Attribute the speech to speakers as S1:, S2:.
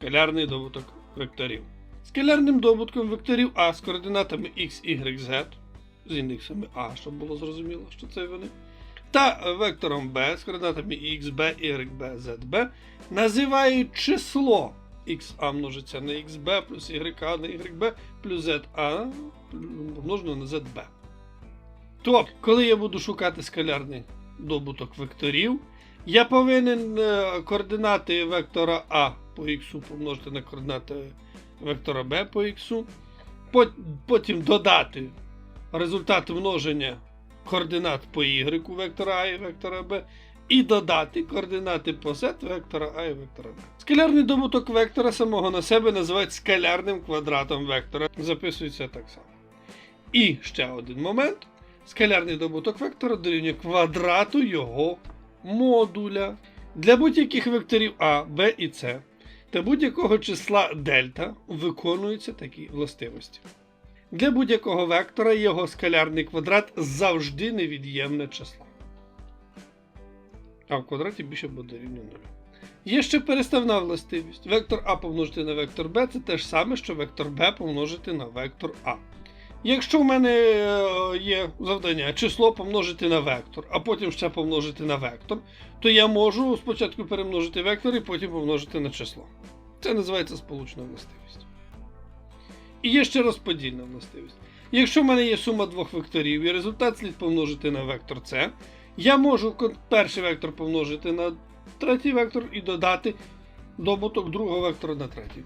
S1: скалярний добуток векторів. Скалярним добутком векторів А з координатами x, y, z, з індексами А, щоб було зрозуміло, що це вони. Та вектором B з координатами x, b, y, b, z, b називають число xa множиться на xb плюс ya на yb плюс za множено на zb. Тобто, коли я буду шукати скалярний добуток векторів, я повинен е, координати вектора А по х помножити на координати вектора b по х, потім додати результат множення координат по y вектора А і вектора b, і додати координати по z вектора А і вектора b. Скалярний добуток вектора самого на себе називають скалярним квадратом вектора. Записується так само. І ще один момент. Скалярний добуток вектора дорівнює квадрату його модуля. Для будь-яких векторів А, Б і С та будь-якого числа дельта виконуються такі властивості. Для будь-якого вектора його скалярний квадрат завжди невід'ємне число. А в квадраті більше буде рівно 0. Є ще переставна властивість. Вектор А помножити на вектор Б це те ж саме, що вектор Б помножити на вектор А. Якщо в мене е, є завдання число помножити на вектор, а потім ще помножити на вектор, то я можу спочатку перемножити вектор і потім помножити на число. Це називається сполучна властивість. І є ще розподільна властивість. Якщо в мене є сума двох векторів і результат слід помножити на вектор С, я можу перший вектор помножити на третій вектор і додати добуток другого вектора на третій.